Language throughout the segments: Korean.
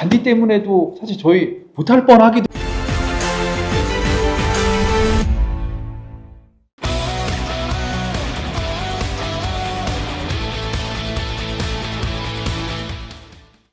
잔디 때문에도 사실 저희 못할 뻔하기도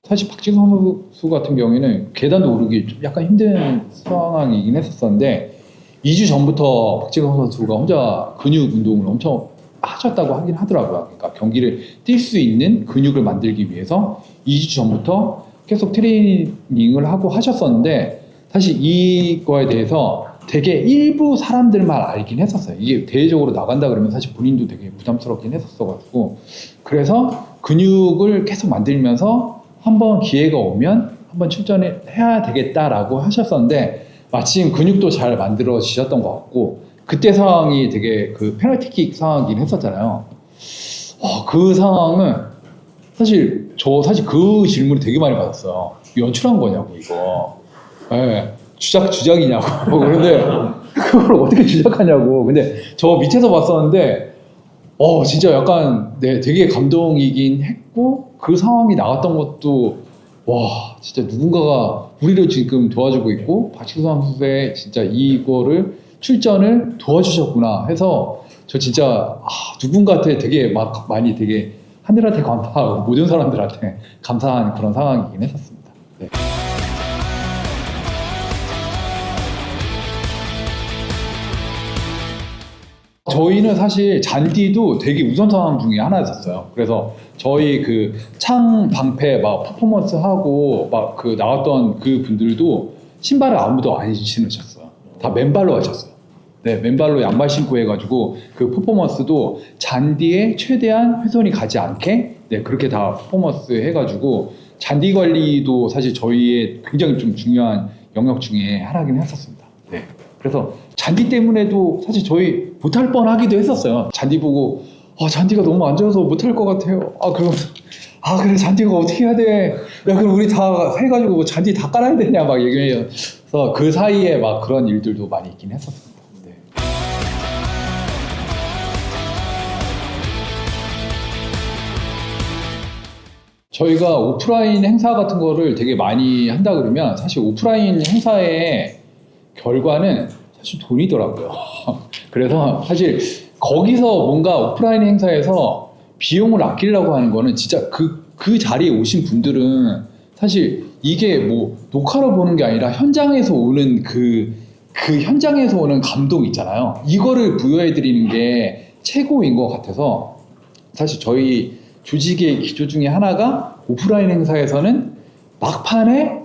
사실 박지성 선수 같은 경우에는 계단도 오르기 좀 약간 힘든 상황이긴 했었었는데 2주 전부터 박지성 선수가 혼자 근육 운동을 엄청 하셨다고 하긴 하더라고요. 그러니까 경기를 뛸 수 있는 근육을 만들기 위해서 2주 전부터 계속 트레이닝을 하고 하셨었는데 사실 이거에 대해서 되게 일부 사람들만 알긴 했었어요. 이게 대외적으로 나간다 그러면 사실 본인도 되게 부담스럽긴 했었어가지고 그래서 근육을 계속 만들면서 한번 기회가 오면 한번 출전을 해야 되겠다라고 하셨었는데 마침 근육도 잘 만들어지셨던 것 같고 그때 상황이 되게 그 페널티킥 상황이긴 했었잖아요. 어, 그 상황은 사실 저 사실 그 질문을 되게 많이 받았어요. 연출한 거냐고 이거. 예, 주작 주작이냐고. 그런데 그걸 어떻게 주작하냐고. 근데 저 밑에서 봤었는데 어 진짜 약간 네 되게 감동이긴 했고 그 상황이 나왔던 것도 와 진짜 누군가가 우리를 지금 도와주고 있고 박지성 선수의 진짜 이거를 출전을 도와주셨구나 해서 저 진짜 아, 누군가한테 되게 막 많이 되게 하늘한테 감사하고 모든 사람들한테 감사한 그런 상황이긴 했었습니다. 네. 저희는 사실 잔디도 되게 우선 상황 중에 하나였었어요. 그래서 저희 그 창 방패 막 퍼포먼스 하고 막 그 나왔던 그 분들도 신발을 아무도 안 신으셨어요. 다 맨발로 하셨어요. 네, 맨발로 양말 신고 해가지고 그 퍼포먼스도 잔디에 최대한 훼손이 가지 않게 네 그렇게 다 퍼포먼스 해가지고 잔디 관리도 사실 저희의 굉장히 좀 중요한 영역 중에 하나긴 했었습니다. 네, 그래서 잔디 때문에도 사실 저희 못할 뻔 하기도 했었어요. 잔디 보고 아 잔디가 너무 안 좋아서 못할 것 같아요. 아 그럼 아 그래 잔디가 어떻게 해야 돼? 야 그럼 우리 다 해가지고 뭐 잔디 다 깔아야 되냐 막 얘기해요. 그래서 그 사이에 막 그런 일들도 많이 있긴 했었습니 저희가 오프라인 행사 같은 거를 되게 많이 한다 그러면 사실 오프라인 행사의 결과는 사실 돈이더라고요. 그래서 사실 거기서 뭔가 오프라인 행사에서 비용을 아끼려고 하는 거는 진짜 그, 그 자리에 오신 분들은 사실 이게 뭐 녹화로 보는 게 아니라 현장에서 오는 그, 그 현장에서 오는 감동 있잖아요. 이거를 부여해 드리는 게 최고인 것 같아서 사실 저희 조직의 기조 중에 하나가 오프라인 행사에서는 막판에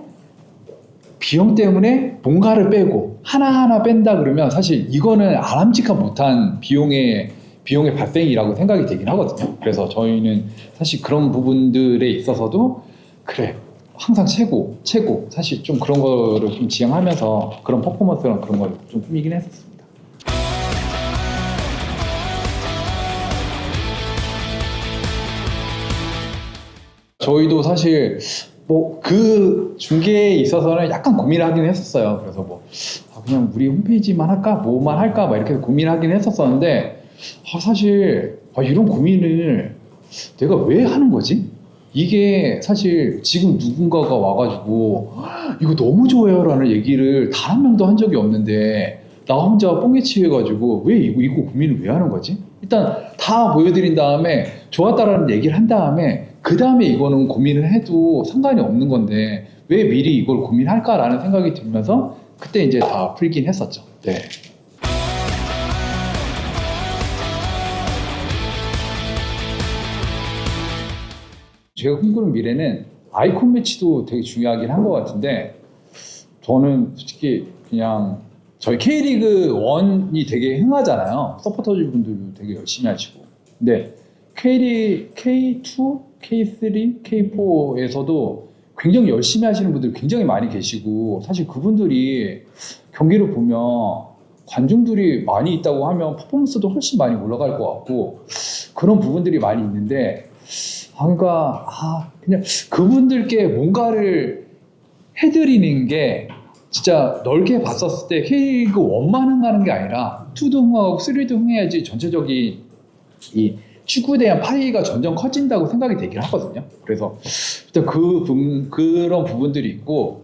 비용 때문에 뭔가를 빼고 하나하나 뺀다 그러면 사실 이거는 아람직한 못한 비용의 비용의 발생이라고 생각이 되긴 하거든요. 그래서 저희는 사실 그런 부분들에 있어서도 그래 항상 최고 최고 사실 좀 그런 거를 좀 지향하면서 그런 퍼포먼스랑 그런 걸 좀 꾸미긴 했었습니다. 저희도 사실 뭐 그 중계에 있어서는 약간 고민을 하긴 했었어요. 그래서 뭐 아, 그냥 우리 홈페이지만 할까, 뭐만 할까, 막 이렇게 고민하긴 했었었는데 아, 사실 아, 이런 고민을 내가 왜 하는 거지? 이게 사실 지금 누군가가 와가지고 "헉, 이거 너무 좋아요라는 얘기를 단 한 명도 한 적이 없는데 나 혼자 뻥에 치여가지고 왜 이거, 이거 고민을 왜 하는 거지? 일단 다 보여드린 다음에 좋았다라는 얘기를 한 다음에 그 다음에 이거는 고민을 해도 상관이 없는 건데 왜 미리 이걸 고민할까라는 생각이 들면서 그때 이제 다 풀긴 했었죠. 네. 제가 꿈꾸는 미래는 아이콘 매치도 되게 중요하긴 한 것 같은데 저는 솔직히 그냥 저희 K리그 1이 되게 흥하잖아요. 서포터즈 분들도 되게 열심히 하시고. 근데 K, K2, K3, K4에서도 굉장히 열심히 하시는 분들이 굉장히 많이 계시고 사실 그분들이 경기를 보면 관중들이 많이 있다고 하면 퍼포먼스도 훨씬 많이 올라갈 것 같고 그런 부분들이 많이 있는데 아, 그러니까 아, 그냥 그분들께 뭔가를 해드리는 게 진짜 넓게 봤었을 때 K리그 1만 흥하는 게 아니라 2도 흥하고 3도 흥해야지 전체적인 이 축구에 대한 파이가 점점 커진다고 생각이 되긴 하거든요. 그래서 일단 그 부, 그런 부분들이 있고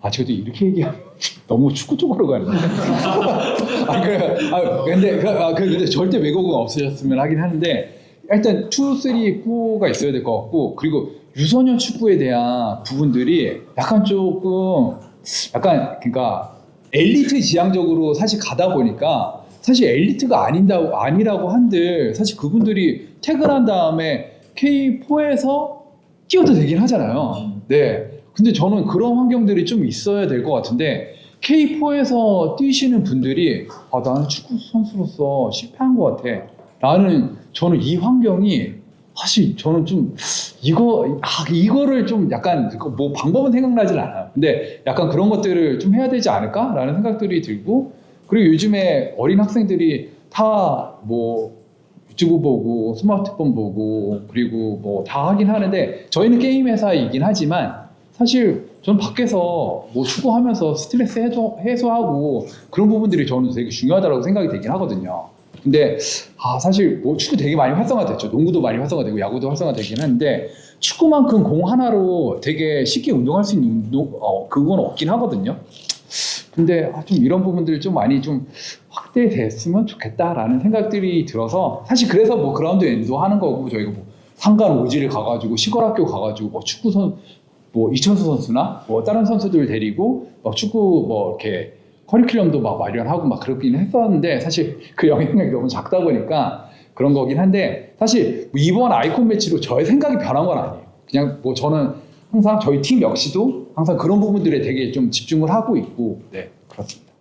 아 저도 이렇게 얘기하면 너무 축구 쪽으로 가는데. 아. 아 근데 그, 아, 그 근데 절대 왜곡은 없으셨으면 하긴 하는데 일단 2, 3, 4가 있어야 될 것 같고 그리고 유소년 축구에 대한 부분들이 약간 조금 약간 그러니까 엘리트 지향적으로 사실 가다 보니까 사실 엘리트가 아닌다고 아니라고 한들 사실 그분들이 퇴근한 다음에 K4에서 뛰어도 되긴 하잖아요. 네. 근데 저는 그런 환경들이 좀 있어야 될 것 같은데 K4에서 뛰시는 분들이 아 나는 축구 선수로서 실패한 것 같아. 나는 저는 이 환경이 사실 저는 좀 이거 아 이거를 좀 약간 뭐 방법은 생각나진 않아요. 근데 약간 그런 것들을 좀 해야 되지 않을까라는 생각들이 들고 그리고 요즘에 어린 학생들이 다 뭐 유튜브 보고 스마트폰 보고 그리고 뭐 다 하긴 하는데 저희는 게임 회사이긴 하지만 사실 저는 밖에서 뭐 축구하면서 스트레스 해소, 해소하고 그런 부분들이 저는 되게 중요하다고 생각이 되긴 하거든요. 근데 아 사실 뭐 축구 되게 많이 활성화됐죠. 농구도 많이 활성화되고 야구도 활성화되긴 하는데 축구만큼 공 하나로 되게 쉽게 운동할 수 있는 운동 어, 그건 없긴 하거든요. 근데 아, 좀 이런 부분들 좀 많이 좀 확대됐으면 좋겠다라는 생각들이 들어서 사실 그래서 뭐 그라운드 엔도 하는 거고 저희가 뭐 상간 오지를 가가지고 시골 학교 가가지고 뭐 축구 선뭐 이천수 선수나 뭐 다른 선수들 데리고 막 축구 뭐 이렇게 커리큘럼도 막 마련하고 막 그렇긴 했었는데 사실 그 영향력이 너무 작다 보니까 그런 거긴 한데 사실 뭐 이번 아이콘 매치로 저의 생각이 변한 건 아니에요. 그냥 뭐 저는 항상 저희 팀 역시도 항상 그런 부분들에 되게 좀 집중을 하고 있고 네 그렇습니다.